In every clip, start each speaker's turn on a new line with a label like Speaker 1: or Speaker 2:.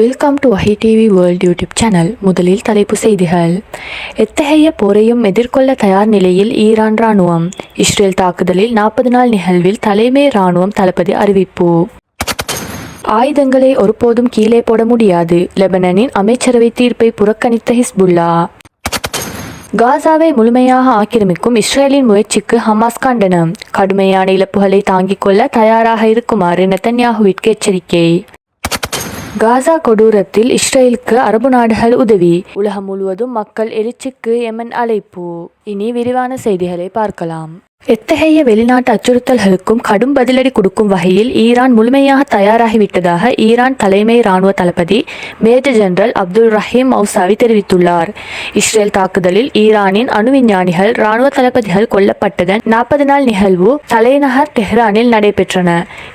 Speaker 1: Welcome to Vahi TV world YouTube channel முதலில் தலைப்பு செய்திகள். எத்தகைய போரையும் எதிர்கொள்ள தயார் நிலையில் ஈரான் ராணுவம் இஸ்ரேல் தாக்குதலில் நாற்பது நாள் நிகழ்வில் தலைமை ராணுவம் தளபதி அறிவிப்பு. ஆயுதங்களை ஒருபோதும் கீழே போட முடியாது. லெபனனின் அமைச்சரவை தீர்ப்பை புறக்கணித்த ஹிஸ்புல்லா. காசாவை முழுமையாக ஆக்கிரமிக்கும் இஸ்ரேலின் முயற்சிக்கு ஹமாஸ் கண்டனம். கடுமையான இழப்புகளை தாங்கிக் கொள்ள தயாராக இருக்குமாறு நெத்தன்யாகுவிற்கு எச்சரிக்கை. காசா கொடூரத்தில் இஸ்ரேலுக்கு அரபு நாடுகள் உதவி. உலகம் முழுவதும் மக்கள் எழுச்சிக்கு எமன் அழைப்பு. இனி விரிவான செய்திகளை பார்க்கலாம். எத்தகைய வெளிநாட்டு அச்சுறுத்தல்களுக்கும் கடும் பதிலடி கொடுக்கும் வகையில் ஈரான் முழுமையாக தயாராகிவிட்டதாக ஈரான் தலைமை ராணுவ தளபதி major general Abdul Rahim Mousavi தெரிவித்துள்ளார். இஸ்ரேல் தாக்குதலில் ஈரானின் அணு விஞ்ஞானிகள் ராணுவ தளபதிகள் கொல்லப்பட்டதன் நாற்பது நாள் நிகழ்வு தலைநகர் தெஹ்ரானில் நடைபெற்றன.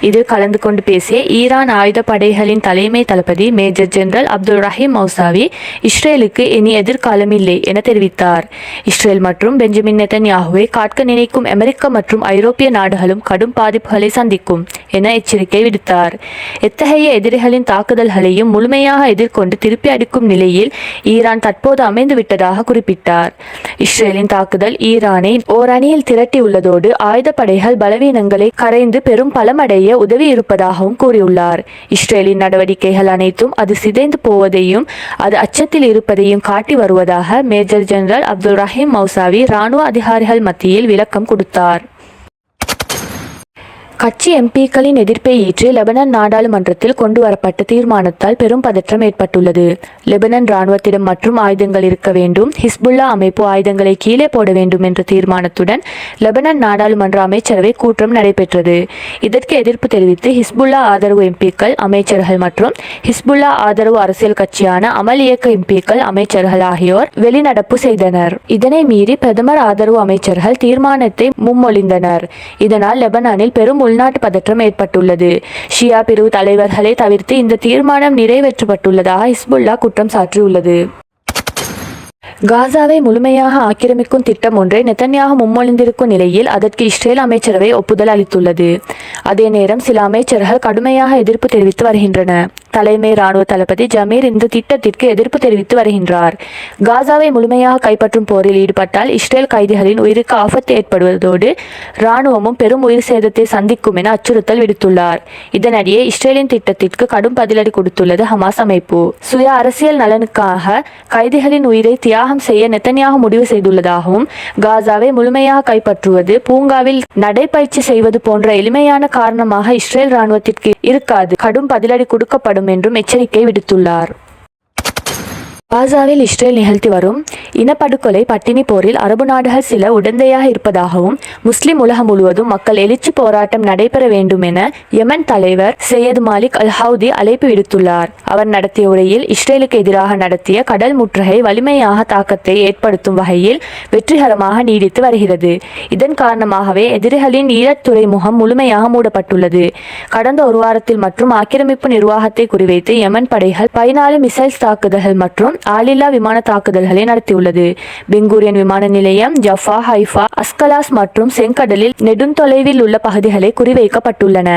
Speaker 1: இதில் கலந்து கொண்டு பேசிய ஈரான் ஆயுத படைகளின் தலைமை தளபதி major general Abdul Rahim Mousavi இஸ்ரேலுக்கு இனி எதிர்காலம் இல்லை என தெரிவித்தார். இஸ்ரேல் மற்றும் பெஞ்சமின் நெத்தன்யாகுவை காட்க நினைக்கும் அமெரிக்க மற்றும் ஐரோப்பிய நாடுகளும் கடும் பாதிப்புகளை சந்திக்கும் என எச்சரிக்கை விடுத்தார். எத்தகைய எதிரிகளின் தாக்குதல்களையும் முழுமையாக எதிர்கொண்டு திருப்பி அடிக்கும் நிலையில் ஈரான் தற்போது அமைந்துவிட்டதாக குறிப்பிட்டார். இஸ்ரேலின் தாக்குதல் ஈரானை ஓரணியில் திரட்டியுள்ளதோடு ஆயுதப்படைகள் பலவீனங்களை கரைந்து பெரும் பலமடைய உதவி இருப்பதாகவும் கூறியுள்ளார். இஸ்ரேலின் நடவடிக்கைகள் அனைத்தும் அது சிதைந்து போவதையும் அது அச்சத்தில் இருப்பதையும் காட்டி வருவதாக major general Abdul Rahim Mousavi ராணுவ அதிகாரிகள் மத்தியில் விளக்கம் கொடுத்தார். கொடுத்தார். கட்சி எம்பிக்களின் எதிர்ப்பை ஏற்று லெபனன் நாடாளுமன்றத்தில் கொண்டு வரப்பட்ட தீர்மானத்தால் பெரும் பதற்றம் ஏற்பட்டுள்ளது. லெபனன் ராணுவத்திடம் மற்றும் ஆயுதங்கள் இருக்க வேண்டும் ஹிஸ்புல்லா அமைப்பு ஆயுதங்களை கீழே போட வேண்டும் என்ற தீர்மானத்துடன் லெபனன் நாடாளுமன்ற அமைச்சரவை கூட்டம் நடைபெற்றது. இதற்கு எதிர்ப்பு தெரிவித்து ஹிஸ்புல்லா ஆதரவு எம்பிக்கள் அமைச்சர்கள் மற்றும் ஹிஸ்புல்லா ஆதரவு அரசியல் கட்சியான அமல் இயக்க எம்பிக்கள் அமைச்சர்கள் ஆகியோர் வெளிநடப்பு செய்தனர். இதனை மீறி பிரதமர் ஆதரவு அமைச்சர்கள் தீர்மானத்தை முன்மொழிந்தனர் இதனால் லெபனானில் பெரும் உள்நாட்டு பதற்றம் ஏற்பட்டுள்ளது. ஷியா பிரிவு தலைவர்களை தவிர்த்து இந்த தீர்மானம் நிறைவேற்றப்பட்டுள்ளதாக ஹிஸ்புல்லா குற்றம் சாட்டியுள்ளது காசாவை முழுமையாக ஆக்கிரமிக்கும் திட்டம் ஒன்றை நெத்தன்யாக முன்மொழிந்திருக்கும் நிலையில் அதற்கு இஸ்ரேல் அமைச்சரவை ஒப்புதல் அளித்துள்ளது. அதே நேரம் சில அமைச்சர்கள் கடுமையாக எதிர்ப்பு தெரிவித்து வருகின்றன. தலைமை ராணுவ தளபதி ஜமீர் இந்த திட்டத்திற்கு எதிர்ப்பு தெரிவித்து வருகின்றார். காசாவை முழுமையாக கைப்பற்றும் போரில் ஈடுபட்டால் இஸ்ரேல் கைதிகளின் உயிருக்கு ஆபத்து ஏற்படுவதோடு ராணுவமும் பெரும் உயிர் சேதத்தை சந்திக்கும் என அச்சுறுத்தல் விடுத்துள்ளார். இதனிடையே இஸ்ரேலின் திட்டத்திற்கு கடும் பதிலடி கொடுத்துள்ளது ஹமாஸ் அமைப்பு. சுய அரசியல் நலனுக்காக கைதிகளின் உயிரை தியாகம் செய்ய நெத்தனியாக முடிவு செய்துள்ளதாகவும் காசாவை முழுமையாக கைப்பற்றுவது பூங்காவில் நடைபயிற்சி செய்வது போன்ற எளிமையான காரணமாக இஸ்ரேல் ராணுவத்திற்கு இருக்காது. கடும் பதிலடி கொடுக்கப்படும் என்றும் எச்சரிக்கை விடுத்துள்ளார். காசாவில் இஸ்ரேல் நிகழ்த்தி வரும் இனப்படுகொலை பட்டினி போரில் அரபு நாடுகள் சில உடந்தையாக இருப்பதாகவும் முஸ்லிம் உலகம் முழுவதும் மக்கள் எழுச்சி போராட்டம் நடைபெற வேண்டும் என யமன் தலைவர் சையது மாலிக் அல் ஹவுதி அழைப்பு விடுத்துள்ளார். அவர் நடத்திய உரையில் இஸ்ரேலுக்கு எதிராக நடத்திய கடல் முற்றுகை வலிமையாக தாக்கத்தை ஏற்படுத்தும் வகையில் வெற்றிகரமாக நீடித்து வருகிறது. இதன் காரணமாகவே எதிரிகளின் ஈழத்துறை முகம் முழுமையாக மூடப்பட்டுள்ளது. கடந்த ஒரு வாரத்தில் மற்றும் ஆக்கிரமிப்பு நிர்வாகத்தை குறிவைத்து யமன் படைகள் பதினாலு மிசைல்ஸ் தாக்குதல்கள் மற்றும் ஆளில்லா விமான தாக்குதல்களை நடத்தியுள்ளது. பெங்கூரியன் விமான நிலையம் ஜஃபா ஹைஃபா அஸ்கலாஸ் மற்றும் செங்கடலில் நெடுந்தொலைவில் உள்ள பகுதிகளை குறிவைக்கப்பட்டுள்ளன.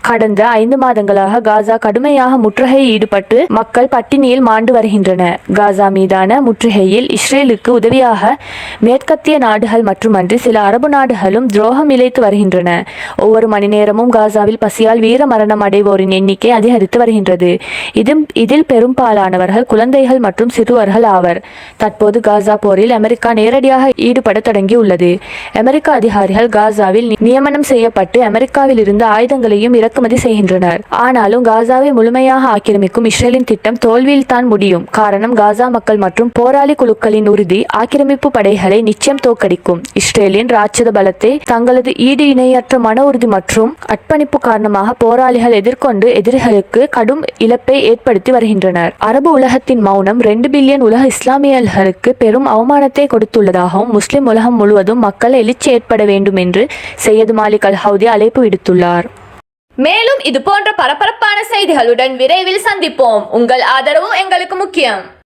Speaker 1: கடந்த ஐந்து மாதங்களாக காசா கடுமையாக முற்றுகையில் ஈடுபட்டு மக்கள் பட்டினியில் மாண்டு வருகின்றன. காசா மீதான முற்றுகையில் இஸ்ரேலுக்கு உதவியாக மேற்கத்திய நாடுகள் மட்டுமன்றி சில அரபு நாடுகளும் துரோகம் இழைத்து வருகின்றன. ஒவ்வொரு மணி நேரமும் காசாவில் பசியால் வீர மரணம் அடைவோரின் எண்ணிக்கை அதிகரித்து வருகின்றது. இது இதில் பெரும்பாலானவர்கள் குழந்தைகள் மற்றும் மற்றும் சிறுவர்கள் ஆவர். தற்போது காசா போரில் அமெரிக்கா நேரடியாக ஈடுபட தொடங்கியுள்ளது. அமெரிக்க அதிகாரிகள் காசாவில் நியமனம் செய்யப்பட்டு அமெரிக்காவில் இருந்து ஆயுதங்களையும் இறக்குமதி செய்கின்றனர். ஆனாலும் காசாவை முழுமையாக ஆக்கிரமிக்கும் இஸ்ரேலின் திட்டம் தோல்வியில் தான் முடியும். காரணம் காசா மக்கள் மற்றும் போராளி குழுக்களின் உறுதி ஆக்கிரமிப்பு படைகளை நிச்சயம் தோற்கடிக்கும். இஸ்ரேலின் ராட்சத பலத்தை தங்களது ஈடு இணையற்ற மன உறுதி மற்றும் அர்ப்பணிப்பு காரணமாக போராளிகள் எதிர்கொண்டு எதிரிகளுக்கு கடும் இழப்பை ஏற்படுத்தி வருகின்றனர். அரபு உலகத்தின் மௌனம் ரெண்டு பில்லியன் உலக இஸ்லாமியர்களுக்கு பெரும் அவமானத்தை கொடுத்துள்ளதாகவும் முஸ்லிம் உலகம் முழுவதும் மக்கள் எழுச்சி ஏற்பட வேண்டும் என்று சையது மாலிக் அல்ஹவுதி அழைப்பு விடுத்துள்ளார்.
Speaker 2: மேலும் இது போன்ற பரபரப்பான செய்திகளுடன் விரைவில் சந்திப்போம். உங்கள் ஆதரவும் எங்களுக்கு முக்கியம்.